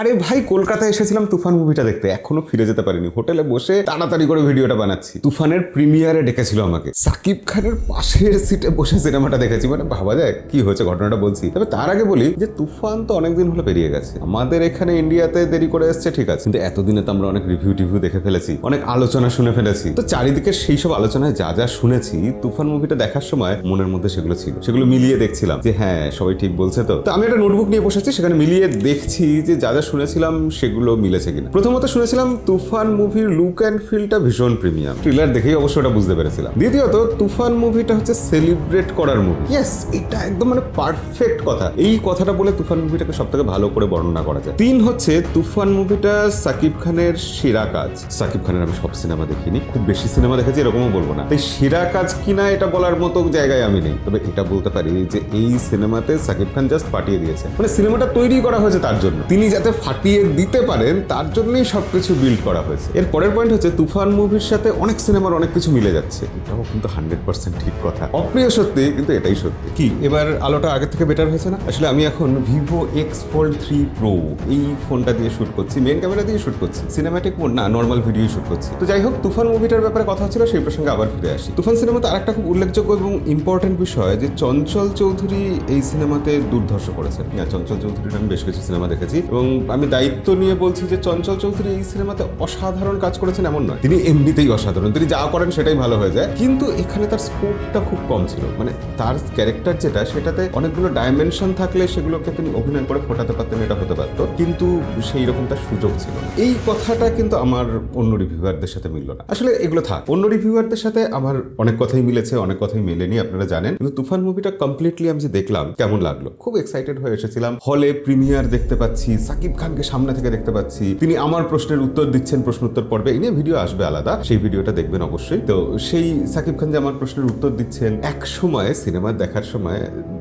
আরে ভাই, কলকাতায় এসেছিলাম তুফান মুভিটা দেখতে। এখনও ফিরে যেতে পারিনি। হোটেলে বসে তাড়াতাড়ি করে ভিডিওটা বানাচ্ছি। তুফানের প্রিমিয়ারে ডেকেছিল আমাকে। সাকিব খানের পাশের সিটে বসে সিনেমাটা দেখেছি। মানে ভাবা যায়, কি হয়েছে ঘটনাটা বলছি। তবে তার আগে বলি যে, তুফান তো অনেকদিন হলো পেরিয়ে গেছে। আমাদের এখানে ইন্ডিয়াতে দেরি করে এসছে, ঠিক আছে। কিন্তু এতদিনে তো আমরা অনেক রিভিউ টিভিউ দেখে ফেলেছি, অনেক আলোচনা শুনে ফেলেছি। তো চারিদিকে সেই সব আলোচনায় যা যা শুনেছি, তুফান মুভিটা দেখার সময় মনের মধ্যে সেগুলো ছিল। সেগুলো মিলিয়ে দেখছিলাম যে হ্যাঁ সবাই ঠিক বলছে তো। তো আমি একটা নোটবুক নিয়ে বসেছি, সেখানে মিলিয়ে দেখছি যে, যা যা শুনেছিলাম সেগুলো মিলেছে কিনা। প্রথমত শুনেছিলাম তুফান মুভির লুক অ্যান্ড ফিলটা ভীষণ প্রিমিয়াম ট্রিলার দেখেই অবশ্য ওটা বুঝতে পেরেছিলাম। দ্বিতীয়ত, তুফান মুভিটা হচ্ছে সেলিব্রেট করার মুভি ইয়েস এটা একদম মানে পারফেক্ট কথা। এই কথাটা বলে তুফান মুভিটাকে সব থেকে ভালো করে বর্ণনা করা যায়। তিন হচ্ছে, তুফান মুভিটা সাকিব খানের সেরা কাজ। সাকিব খানের আমি সব সিনেমা দেখিনি, খুব বেশি সিনেমা দেখেছি, এরকমও বলব না। তাই সেরা কাজ কিনা এটা বলার মতো জায়গায় আমি নেই। তবে এটা বলতে পারি যে এই সিনেমাতে সাকিব খান জাস্ট পাঠিয়ে দিয়েছে মানে সিনেমাটা তৈরি করা হয়েছে তার জন্য। তিনি যাতে ফাটিয়ে দিতে পারেন, তার জন্যই সবকিছু বিল্ড করা হয়েছে। এর পরের পয়েন্ট হচ্ছে, তুফান মুভির সাথে অনেক সিনেমার অনেক কিছু মিলে যাচ্ছে। এটাও কিন্তু হান্ড্রেড পার্সেন্ট ঠিক কথা। অপ্রিয় সত্যি, কিন্তু এটাই সত্যি। কি? এবার আলোটা আগে থেকে বেটার হয়েছে না? আসলে আমি এখন Vivo X Fold three Pro এই ফোনটা দিয়ে শ্যুট করছি মেন ক্যামেরা দিয়ে শুট করছি। সিনেমাটিক মোড না নর্মাল ভিডিও শুট করছি। তো যাই হোক, তুফান মুভিটার ব্যাপারে কথা হচ্ছিল সেই প্রসঙ্গে আবার ফিরে আসি। তুফান সিনেমাতে আরেকটা খুব উল্লেখযোগ্য এবং ইম্পর্টেন্ট বিষয়, যে চঞ্চল চৌধুরী এই সিনেমাতে দুর্ধর্ষ করেছেন। হ্যাঁ চঞ্চল চৌধুরীর আমি বেশ কিছু সিনেমা দেখেছি এবং আমি দায়িত্ব নিয়ে বলছি যে চঞ্চল চৌধুরী এই সিনেমাতে অসাধারণ কাজ করেছেন, এমন নয়। তিনি এমনিতেই অসাধারণ। তিনি যা করেন সেটাই ভালো হয়ে যায়। কিন্তু এখানে তার স্কোপটা খুব কম ছিল। মানে তার ক্যারেক্টার যেটা, সেটাতে অনেকগুলো ডাইমেনশন থাকলে সেগুলোকে তিনি অভিনয় করে ফোটাতে পারতেন, এটা হতে পারতো। কিন্তু সেই রকম তার সুযোগ ছিল এই কথাটা কিন্তু আমার অন্য রিভিউয়ারদের সাথে মিলল না। আসলে এগুলো থাক। অন্য রিভিউয়ারদের সাথে আমার অনেক কথাই মিলেছে, অনেক কথাই মেলেনি, আপনারা জানেন। কিন্তু তুফান মুভিটা কমপ্লিটলি আমি যে দেখলাম, কেমন লাগল? খুব এক্সাইটেড হয়ে এসেছিলাম। হলে প্রিমিয়ার দেখতে পাচ্ছি, সাকিব খানকে সামনে থেকে দেখতে পাচ্ছি। তিনি আমার প্রশ্নের উত্তর দিচ্ছেন প্রশ্ন উত্তর পর্বে। এই নিয়ে ভিডিও আসবে আলাদা। সেই ভিডিওটা দেখবেন অবশ্যই। তো সেই সাকিব খান যে আমার প্রশ্নের উত্তর দিচ্ছেন, এক সময় সিনেমা দেখার সময়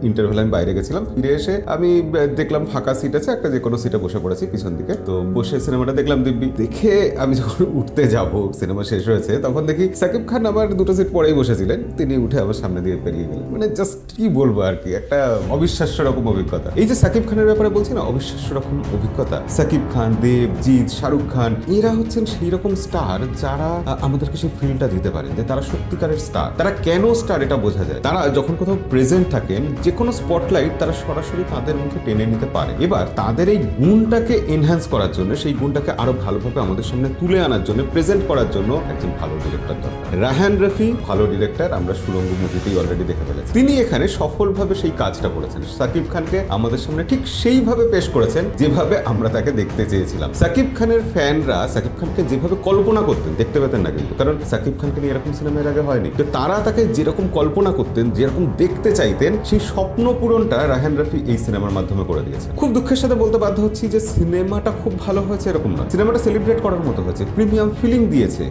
ইন্টারভেল আমি বাইরে গেছিলাম। ফিরে এসে আমি দেখলাম ফাঁকা সিট আছে, একটা যে কোনো সিটে বসে পড়েছি পিছন দিকে। তো বসে সিনেমাটা দেখলাম দিব্যি। দেখে আমি যখন উঠতে যাব, সিনেমা শেষ হয়েছে, তখন দেখি সাকিব খান আবার দুটো সিট পরেই বসেছিলেন। তিনি উঠে আবার সামনে দিয়ে পেরিয়ে গেলেন। মানে জাস্ট কি বলব আর কি, একটা অবিশ্বাস্য রকম অভিজ্ঞতা। এই যে সাকিব খানের ব্যাপারে বলছি না, অবিশ্বাস্য রকম অভিজ্ঞতা সাকিব খান, দেব, জিৎ, শাহরুখ খান, এরা হচ্ছেন সেই রকম স্টার যারা আমাদেরকে সেই ফিলটা দিতে পারেন, যে তারা সত্যিকারের স্টার। তারা কেন স্টার এটা বোঝা যায়? তারা যখন কোথাও প্রেজেন্ট থাকেন যে কোনো স্পটলাইট তারা সরাসরি তাদের মুখে টেনে নিতে পারে। এবার তাদের এই গুণটাকে এনহ্যান্স করার জন্য, সেই গুণটাকে আরও ভালোভাবে আমাদের সামনে তুলে আনার জন্য প্রেজেন্ট করার জন্য একজন ভালো ডিরেক্টর দরকার। রাহান রফি, ভালো ডিরেক্টর আমরা সুরঙ্গ মুভিতেই অলরেডি দেখে ফেলেছি। তিনি এখানে সফলভাবে সেই কাজটা করেছেন। সাকিব খানকে আমাদের সামনে ঠিক সেইভাবে পেশ করেছেন, যেভাবে আমরা তাকে দেখতে চেয়েছিলাম। সাকিব খানের ফ্যানরা, সাকিব খানকে যেভাবে কল্পনা করতেন, দেখতে পেতেন না কিন্তু। কারণ সাকিব খানকে নিয়ে এরকম সিনেমা এর আগে হয়নি। তো তারা তাকে যেরকম কল্পনা করতেন, যেরকম দেখতে চাইতেন, সেই স্বপ্ন পূরণটা রাহান রফি এই সিনেমার মাধ্যমে করে দিয়েছে খুব দুঃখের সাথে বলতে বাধ্য হচ্ছি যে সিনেমাটা খুব ভালো হয়েছে এরকম না সিনেমাটা সেলিব্রেট করার মতো হয়েছে প্রিমিয়াম ফিলিং দিয়েছে।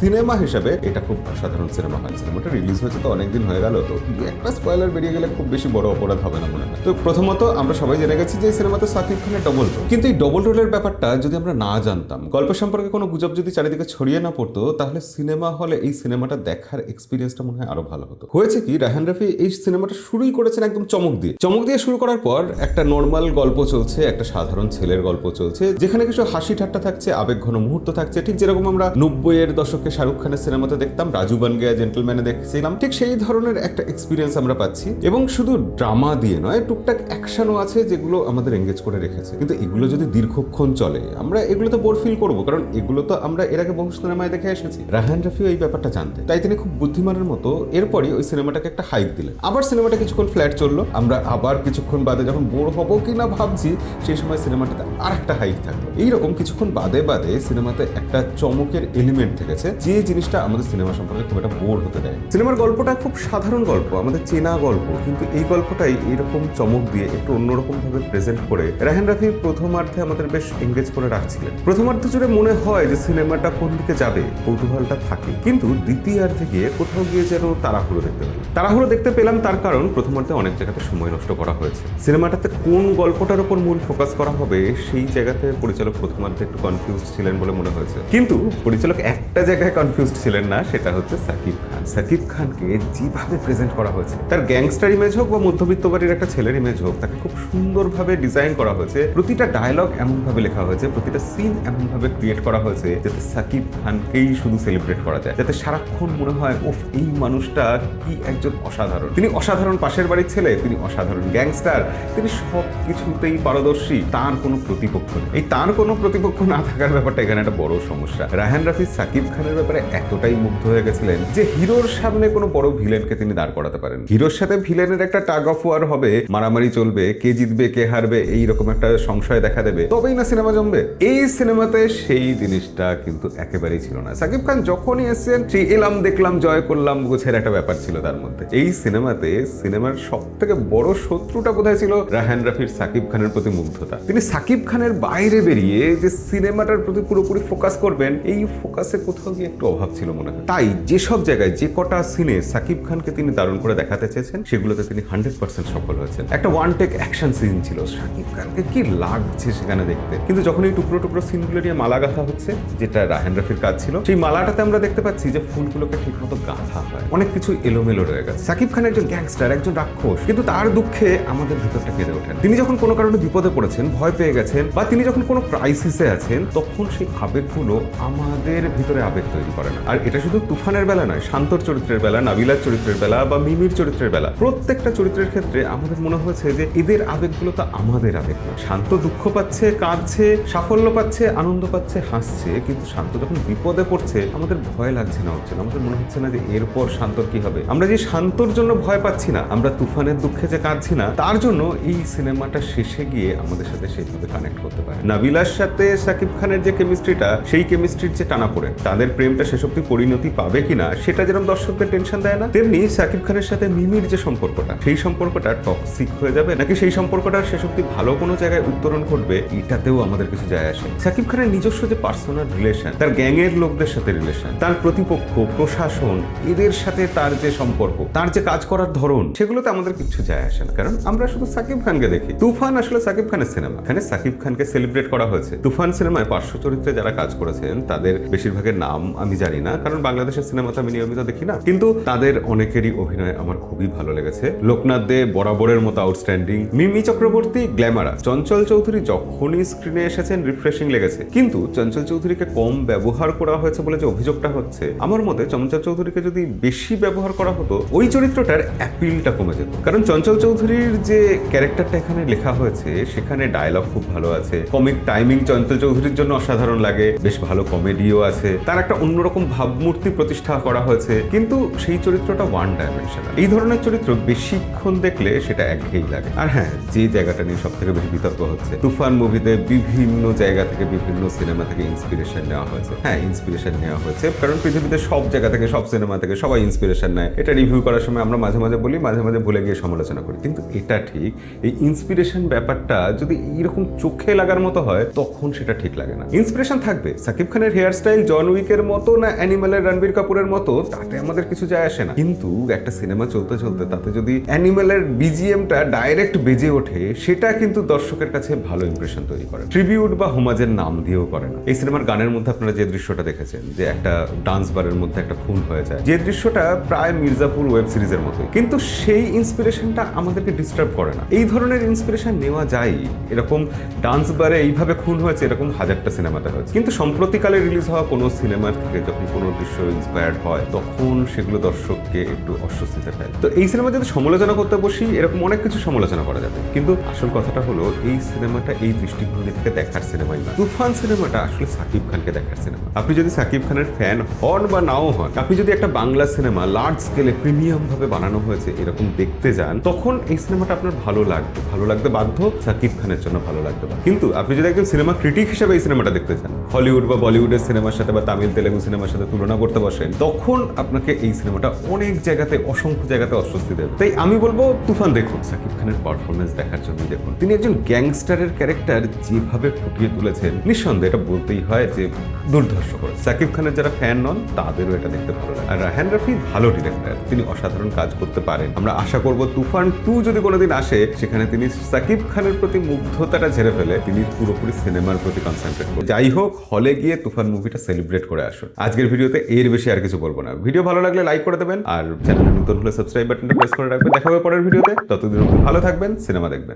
সিনেমা হিসাবে এটা খুব অসাধারণ সিনেমা হয় সিনেমাটা রিলিজ হয়েছে তো অনেকদিন হয়ে গেল, তো একটা স্পয়লার বেরিয়ে গেলে খুব বেশি বড় অপরাধ হবে না মনে হয়। তো প্রথমত আমরা সবাই জেনে গেছি যে এই সিনেমাতে সাকিব খানের ডবল কিন্তু এই ডবল রোলের ব্যাপারটা যদি আমরা না জানতাম গল্প সম্পর্কে কোনো গুজব যদি চারিদিকে ছড়িয়ে না পড়তো, তাহলে সিনেমা হলে এই সিনেমাটা দেখার এক্সপিরিয়েন্সটা মনে হয় আরও ভালো হতো। হয়েছে কি রাহান রফি এই সিনেমাটা শুরুই করেছেন একদম চমক দিয়ে। চমক দিয়ে শুরু করার পর একটা নর্মাল গল্প চলছে, একটা সাধারণ ছেলের গল্প চলছে, যেখানে কিছু হাসি ঠাট্টা থাকছে, আবেগ ঘন মুহূর্ত থাকছে। ঠিক যেরকম আমরা নব্বই এর দশকে শাহরুখ খানের সিনেমাতে দেখতাম, রাজু বানগিয়া জেন্টলম্যানে দেখছিলাম, ঠিক সেই ধরনের একটা এক্সপিরিয়েন্স আমরা পাচ্ছি। এবং শুধু ড্রামা দিয়ে নয়, টুকটাক অ্যাকশনও আছে যেগুলো আমাদের এঙ্গেজ করে রেখেছে। কিন্তু এগুলো যদি দীর্ঘক্ষণ চলে, আমরা এগুলো তো বোর ফিল করব, কারণ এগুলো তো আমরা এর আগে বহু সিনেমায় দেখে এসেছি। রাহান রাফিও এই ব্যাপারটা জানতে। তাই তিনি খুব বুদ্ধিমানের মতো এরপরই ওই সিনেমাটাকে একটা হাইক দিলেন। আবার সিনেমাটা কিছুক্ষণ ফ্ল্যাট চলল। আমরা আবার কিছুক্ষণ বাদে যখন বোর হব কি না ভাবছি, সেই সময় সিনেমাটাতে আর একটা হাইক থাকল। এইরকম কিছুক্ষণ বাদে বাদে সিনেমাতে একটা চমকের এলিমেন্ট থেকেছে, যে জিনিসটা আমাদের সিনেমা সম্পর্কে খুব একটা বোর হতে দেয়। সিনেমার গল্পটা খুব সাধারণ গল্প, আমাদের চেনা গল্প, কিন্তু এই গল্পটাই এরকম চমক দিয়ে একটু অন্যরকম ভাবে প্রেজেন্ট করে রাহেন রাফি প্রথমার্ধে আমাদের বেশ এঙ্গেজ করে রাখছিলেন। প্রথমার্ধ জুড়ে মনে হয় যে সিনেমাটা কোন দিকে যাবে, কৌতূহলটা থাকে। কিন্তু দ্বিতীয়ার্ধে গিয়ে কোথাও গিয়ে যেন তাড়াহুড়ো দেখতে পেলাম। তাড়াহুড়ো দেখতে পেলাম তার কারণ প্রথমার্ধে অনেক জায়গাতে সময় নষ্ট করা হয়েছে। সিনেমাটাতে কোন গল্পটার উপর মূল ফোকাস করা হবে, সেই জায়গাতে পরিচালক প্রথমার্ধে একটু কনফিউজ ছিলেন বলে মনে হয়েছে। কিন্তু পরিচালক একটা জায়গায় কনফিউজ ছিলেন না, সেটা হচ্ছে সাকিব খান। সাকিব খানকে যেভাবে প্রেজেন্ট করা হয়েছে, তার গ্যাংস্টার ইমেজ হোক বা মধ্যবিত্ত বাড়ির একটা ছেলের ইমেজ হোক, তাকে খুব সুন্দরভাবে ডিজাইন করা হয়েছে। প্রতিটা ডায়লগ এমনভাবে লেখা হয়েছে, প্রতিটা সিন এমনভাবে ক্রিয়েট করা হয়েছে যাতে সাকিব খানকেই শুধু সেলিব্রেট করা যায়। যাতে সারাক্ষণ মনে হয়, ওফ, এই মানুষটা কি একজন অসাধারণ? তিনি অসাধারণ পাশের বাড়ির ছেলে, তিনি অসাধারণ গ্যাংস্টার, তিনি সব কিছুতেই পারদর্শী, তার কোনো প্রতিপক্ষ নেই। এই তার কোনো প্রতিপক্ষ না থাকার ব্যাপারটা এখানে একটা বড় সমস্যা। রাহান রাফি, সাকিব খানের ব্যাপারে এতটাই মুগ্ধ হয়ে গেছিলেন যে হিরোর সামনে কোনো বড় ভিলেনকে তিনি দাঁড় করাতে পারেন। হিরোর সাথে ভিলেনের একটা টাগ অফ ওয়ার হবে, মারামারি চলবে, কে জিতবে, কে হারবে এই রকম একটা সংশয় দেখা দেবে, তবেই না সিনেমা জমবে। এই সিনেমাতে সেই জিনিসটা কিন্তু একেবারেই ছিল না। সাকিব খান যখনই এসেছেন সেই এলাম দেখলাম, জয় করলাম গোছের একটা ব্যাপার ছিল তার মধ্যে। এই সিনেমাতে সিনেমার সব থেকে বড় শত্রুটা কোথায় ছিল? রাহান রাফির সাকিব খানের প্রতি মুগ্ধতা। তিনি সাকিব খানের বাইরে বেরিয়ে যে সিনেমাটার প্রতি পুরোপুরি ফোকাস করবেন, এই ফোকাসে কোথাও গিয়ে একটু অভাব ছিল মনে হয়। তাই যেসব জায়গায় যে কটা সিনে সাকিব খানকে তিনি দারুণ করে দেখাতে চেয়েছেন, সেগুলোতে তিনি হান্ড্রেড পার্সেন্ট সফল হয়েছেন। একটা ওয়ান টেক অ্যাকশন সিন ছিল সাকিব খানকে। কি লাগছে সেখানে দেখতে। কিন্তু যখন এই টুকরো টুকরো সিনগুলো নিয়ে মালা গাঁথা হচ্ছে, যেটা রাহেন রাফির কাজ ছিল, সেই মালাটাতে আমরা দেখতে পাচ্ছি যে ফুলগুলোকে ঠিকমতো গাঁথা হয়। অনেক কিছু এলোমেলো রয়ে গেছে। সাকিব খান একজন গ্যাংস্টার একজন রাক্ষস, কিন্তু তার দুঃখে আমাদের ভিতরটা কেঁদে ওঠেন। তিনি যখন কোনো কারণে বিপদে পড়েছেন, ভয় পেয়ে গেছেন, বা তিনি যখন কোনো ক্রাইসিসে আছেন, তখন সেই আবেগগুলো আমাদের ভিতরে আবেগ তৈরি করে না। আর এটা শুধু তুফানের বেলা নয়, শান্তর চরিত্রের বেলা, নাবিলার চরিত্রের বেলা, বা মিমির চরিত্রের বেলা। প্রত্যেকটা চরিত্রের ক্ষেত্রে আমাদের মনে হয়েছে যে এদের আবেগগুলো তো আমাদের আবেগ না শান্ত দুঃখ পাচ্ছে, কাঁদছে, সাফল্য পাচ্ছে, আনন্দ পাচ্ছে, হাসছে। কিন্তু শান্ত যখন বিপদে পড়ছে, আমাদের ভয় লাগছে না হচ্ছে না আমাদের মনে হচ্ছে না যে এরপর শান্তর কি হবে। আমরা যে শান্তর জন্য ভয় পাচ্ছি না, আমরা তুফানের দুঃখে যে কাঁদছি না, তার জন্য এই সিনেমাটা শেষে গিয়ে আমাদের সাথে সেইভাবে কানেক্ট করতে পারে। নাবিলার সাথে শাকিব খানের যে কেমিস্ট্রিটা সেই কেমিস্ট্রির যে টানা পড়ে তাদের প্রেমটা অব্দি পরিণতি পাবে কিনা, সেটা যেরকম দর্শকদের টেনশন দেয় না, তেমনি শাকিব খানের সাথে মিমির যে সম্পর্কটা, সেই সম্পর্কটা টক্সিক হয়ে যাবে? নাকি সেই সম্পর্কটা অব্দি ভালো কোনো জায়গায় উত্তরণ ঘটবে এটাতেও আমাদের কিছু যায় আসে শাকিব খানের নিজস্ব যে পার্সোনাল রিলেশন তার গ্যাংয়ের লোকদের সাথে রিলেশন তার প্রতিপক্ষ, প্রশাসন, এদের সাথে তার যে সম্পর্ক, তার যে কাজ করার ধরন, সেগুলোতে আমাদের কিছু যায় আসে না। কারণ আমরা শুধু সাকিব খানকে দেখি। তুফান আসলে সাকিব খানের সিনেমা এখানে সাকিব খানকে সেলিব্রেট করা হয়েছে। তুফান সিনেমায় পার্শ্ব চরিত্রে যারা কাজ করেছেন, তাদের বেশিরভাগের নাম আমি জানি না, কারণ বাংলাদেশের সিনেমাতে আমি নিয়মিত দেখি না। কিন্তু তাদের অনেকেরই অভিনয় আমার খুবই ভালো লেগেছে। লোকনাথ দে বরাবরের মতো আউটস্ট্যান্ডিং মিমি চক্রবর্তী গ্ল্যামারাস চঞ্চল চৌধুরী যখনই স্ক্রিনে এসেছেন রিফ্রেশিং লেগেছে। কিন্তু চঞ্চল চৌধুরীকে কম ব্যবহার করা হয়েছে বলে যে অভিযোগটা হচ্ছে, আমার মতে চঞ্চল চৌধুরীকে যদি বেশি ব্যবহার করা হতো, ওই চরিত্রটার অ্যাপিলটা কমে যেত। কারণ চঞ্চল চৌধুরীর যে ক্যারেক্টারটা এখানে লেখা হয়েছে, সেখানে ডায়লগ খুব ভালো আছে কমিক টাইমিং চঞ্চল চৌধুরীর জন্য অসাধারণ লাগে, বেশ ভালো কমেডিও আছে, তার একটা অন্যরকম ভাবমূর্তি প্রতিষ্ঠা করা হয়েছে, কিন্তু সেই চরিত্রটা ওয়ান ডাইমেনশনাল এই ধরনের চরিত্র বেশিক্ষণ দেখলে সেটা একঘেয়েই লাগে। আর হ্যাঁ যে জায়গাটা নিয়ে সব থেকে বেশি বিতর্ক হচ্ছে তুফান মুভিতে বিভিন্ন জায়গা থেকে বিভিন্ন সিনেমা থেকে ইন্সপিরেশন নেওয়া হয়েছে। হ্যাঁ ইন্সপিরেশন নেওয়া হয়েছে, কারণ পৃথিবীতে সব জায়গা থেকে, সব সিনেমা থেকে সবাই ইন্সপিরেশন নেয়। এটা রিভিউ করার সময় আমরা মাঝে মাঝে বলি, মাঝে মাঝে ভুলে গিয়ে সমালোচনা করি। কিন্তু এটা ঠিক, এই ইন্সপিরেশন ব্যাপারটা যদি এইরকম চোখে লাগার মতো হয়, তখন সেটা ঠিক লাগে না। ইন্সপিরেশন থাকবে। সাকিব খানের হেয়ার স্টাইল জন উইকের মতো না অ্যানিমেলের রণবীর কাপুরের মতো, তাতে আমাদের কিছু যায় আসে না। কিন্তু একটা সিনেমা চলতে চলতে তাতে যদি অ্যানিমেলের বিজিএমটা ডাইরেক্ট বেজে ওঠে, সেটা কিন্তু দর্শকের কাছে ভালো ইমপ্রেশন তৈরি করে। ট্রিবিউট বা হোমাজের নাম দিয়েও করে না। এই সিনেমার গানের মধ্যে আপনারা যে দৃশ্যটা দেখেছেন, যে একটা ডান্স বারের মধ্যে একটা খুন হয়ে যায়, যে দৃশ্যটা প্রায় মির্জাপুর ওয়েব সিরিজের মতোই। কিন্তু সেই ইন্সপিরেশনটা আমাদেরকে ডিস্টার্ব করে না। এই ধরনের ইন্সপিরেশন নেওয়া যায়, এরকম ডান্স বারে এইভাবে খুন হয়েছে, এরকম হাজারটা সিনেমাতে হয়েছে। কিন্তু সম্প্রতিকালে রিলিজ হওয়া কোনো সিনেমার থেকে যখন কোনো দৃশ্য ইন্সপায়ার্ড হয়, তখন সেগুলো দর্শককে একটু অস্বস্তিতে ফেলে। তো এই সিনেমা যদি সমালোচনা করতে বসি, এরকম অনেক কিছু সমালোচনা করা যাবে। কিন্তু আসল কথাটা হলো, এই সিনেমাটা এই দৃষ্টিভঙ্গি থেকে দেখার সিনেমাই না। তুফান সিনেমাটা আসলে সাকিব খানকে দেখার সিনেমা। আপনি যদি সাকিব খানের ফ্যান হন বা নাও হন, আপনি যদি একটা বাংলা সিনেমা লার্জ স্কেলে প্রিমিয়াম ভাবে বানানো হয়েছে, এরকম দেখতে যান, তখন এই সিনেমাটা আপনার ভালো লাগবে। ভালো লাগতে বাধ্য, সাকিব খানের জন্য ভালো লাগতে বাধ্য। কিন্তু আপনি যদি একজন সিনেমা ক্রিটিক হিসেবে এই সিনেমাটা দেখতে চান হলিউড বা বলিউডের সিনেমার সাথে বা তামিল, তেলেগু সিনেমার সাথে তুলনা করতে বসেন, তখন আপনাকে এই সিনেমাটা অনেক জায়গাতে, অসংখ্য জায়গাতে অস্বস্তি দেবে। তাই আমি বলব, তুফান দেখুন, সাকিব খানের পারফরমেন্স দেখার জন্য দেখুন। তিনি একজন গ্যাংস্টারের ক্যারেক্টার যেভাবে ফুটিয়ে তুলেছেন, নিঃসন্দেহে এটা বলতেই হয় যে দুর্ধর্ষ করে। সাকিব খানের যারা ফ্যান নন, তাদেরও এটা দেখতে ভালো লাগে। আর রাহান রাফি ভালো ডিরেক্টর তিনি অসাধারণ কাজ করতে পারেন। আমরা আশা করব তুফান টু যদি কোনোদিন আসে, সেখানে তিনি সাকিব খানের প্রতি মুগ্ধতাটা ঝেড়ে ফেলে, তিনি পুরোপুরি সিনেমার প্রতি কনসেন্ট্রেট করবেন। যাই হোক হলে গিয়ে তুফান মুভিটা সেলিব্রেট করে আসুন। আজকের ভিডিওতে এর বেশি আর কিছু বলব না। ভিডিও ভালো লাগলে লাইক করে দেবেন, আর চ্যানেল নতুন হলে সাবস্ক্রাইব বাটনটা প্রেস করে রাখবেন। দেখা হবে পরের ভিডিওতে। ততদিন ভালো থাকবেন, সিনেমা দেখবেন।